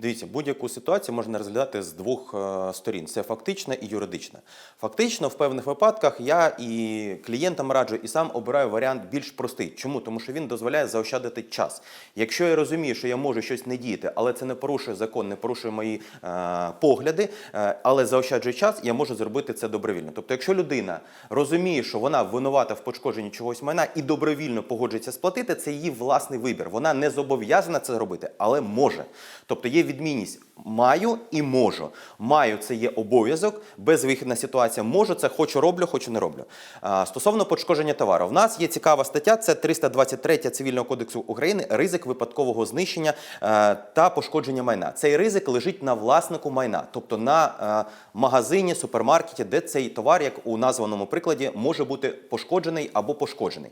Дивіться, будь-яку ситуацію можна розглядати з двох е, сторін: це фактична і юридична. Фактично, в певних випадках я і клієнтам раджу, і сам обираю варіант більш простий. Чому? Тому що він дозволяє заощадити час. Якщо я розумію, що я можу щось не діяти, але це не порушує закон, не порушує мої е, погляди, е, але заощаджує час, я можу зробити це добровільно. Тобто, якщо людина розуміє, що вона винувата в пошкодженні чогось майна і добровільно погоджується сплатити, це її власний вибір. Вона не зобов'язана це робити, але може. Тобто є відмінність маю і можу. Маю це є обов'язок, безвихідна ситуація. Можу це хочу роблю, хочу не роблю. Стосовно пошкодження товару, в нас є цікава стаття, це 323 Цивільного кодексу України, ризик випадкового знищення е, та пошкодження майна. Цей ризик лежить на власнику майна, тобто на е, магазині, супермаркеті, де цей товар, як у названому прикладі, може бути пошкоджений або пошкоджений.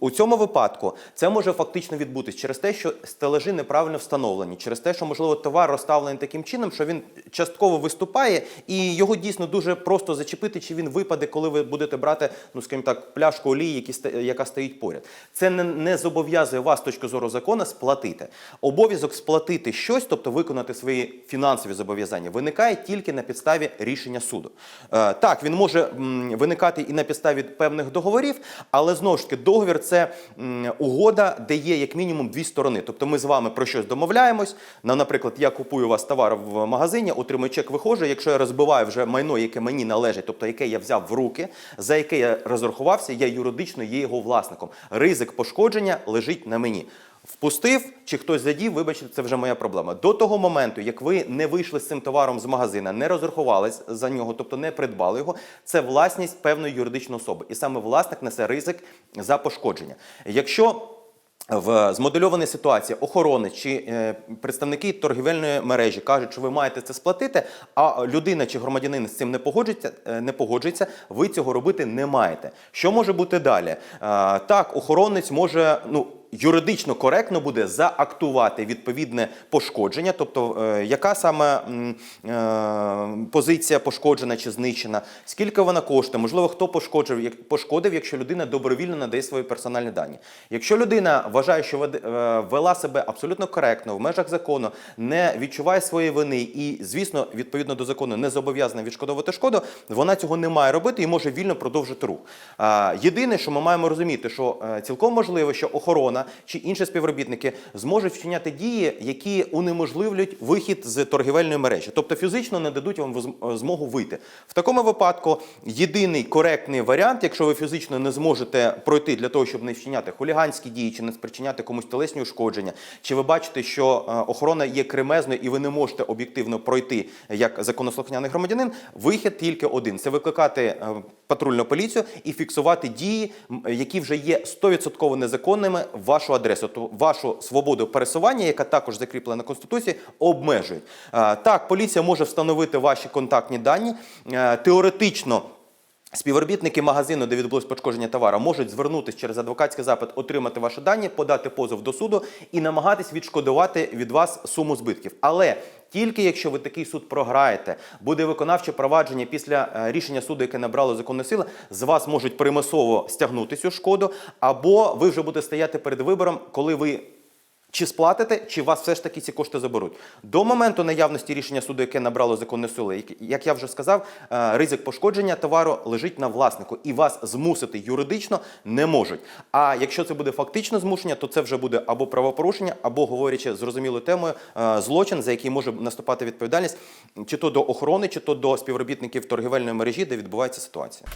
У, цьому випадку це може фактично відбутись через те, що стележі неправильно встановлені, через те, що можливо товар розставлений таким чином, що він частково виступає, і його дійсно дуже просто зачепити, чи він випаде, коли ви будете брати, ну скажімо так, пляшку олії, яка стоїть поряд. Це не, не зобов'язує вас з точки зору закону сплатити. Обов'язок сплатити щось, тобто виконати свої фінансові зобов'язання, виникає тільки на підставі рішення суду. Е, так, він може м, виникати і на підставі певних договорів, але знову ж таки договір це м, угода, де є як мінімум дві сторони. Тобто ми з вами про щось домовляємось. На, наприклад, я купую вас товар в магазині, отримую чек, виходжу. Якщо я розбиваю вже майно, яке мені належить, тобто яке я взяв в руки, за яке я розрахувався, я юридично є його власником. Ризик пошкодження лежить на мені. Впустив чи хтось задів, вибачте, це вже моя проблема. До того моменту, як ви не вийшли з цим товаром з магазина, не розрахувались за нього, тобто не придбали його, це власність певної юридичної особи. І саме власник несе ризик за пошкодження. Якщо в змодельованій ситуації охорони чи е, представники торгівельної мережі кажуть, що ви маєте це сплатити, а людина чи громадянин з цим не погоджується, е, не погоджується, ви цього робити не маєте. Що може бути далі? Е, так, охоронець може ну. Юридично коректно буде заактувати відповідне пошкодження, тобто е, яка саме е, позиція пошкоджена чи знищена, скільки вона коштує, можливо, хто пошкоджив, пошкодив, якщо людина добровільно надає свої персональні дані. Якщо людина вважає, що е, вела себе абсолютно коректно в межах закону, не відчуває своєї вини і, звісно, відповідно до закону не зобов'язана відшкодовувати шкоду, вона цього не має робити і може вільно продовжити рух. Єдине, що ми маємо розуміти, що цілком можливо, що охорона чи інші співробітники зможуть вчиняти дії, які унеможливлюють вихід з торгівельної мережі, тобто фізично не дадуть вам змогу вийти. В такому випадку єдиний коректний варіант, якщо ви фізично не зможете пройти для того, щоб не вчиняти хуліганські дії, чи не спричиняти комусь телесні ушкодження, чи ви бачите, що е, охорона є кремезною і ви не можете об'єктивно пройти як законослухняний громадянин, вихід тільки один: це викликати е, патрульну поліцію і фіксувати дії, які вже є 100% незаконними в вашу адресу. То вашу свободу пересування, яка також закріплена на конституції, обмежують. Так, поліція може встановити ваші контактні дані. Е, Теоретично. Співробітники магазину, де відбулось пошкодження товару, можуть звернутися через адвокатський запит, отримати ваші дані, подати позов до суду і намагатись відшкодувати від вас суму збитків. Але тільки якщо ви такий суд програєте, буде виконавче провадження після е, рішення суду, яке набрало законну силу, з вас можуть примусово стягнути цю шкоду, або ви вже будете стояти перед вибором, коли ви чи сплатите, чи вас все ж таки ці кошти заберуть. До моменту наявності рішення суду, яке набрало законної сили, як- я вже сказав, е, ризик пошкодження товару лежить на власнику, і вас змусити юридично не можуть. А якщо це буде фактично змушення, то це вже буде або правопорушення, або говорячи зрозумілою темою, е, злочин, за який може наступати відповідальність, чи то до охорони, чи то до співробітників торгівельної мережі, де відбувається ситуація.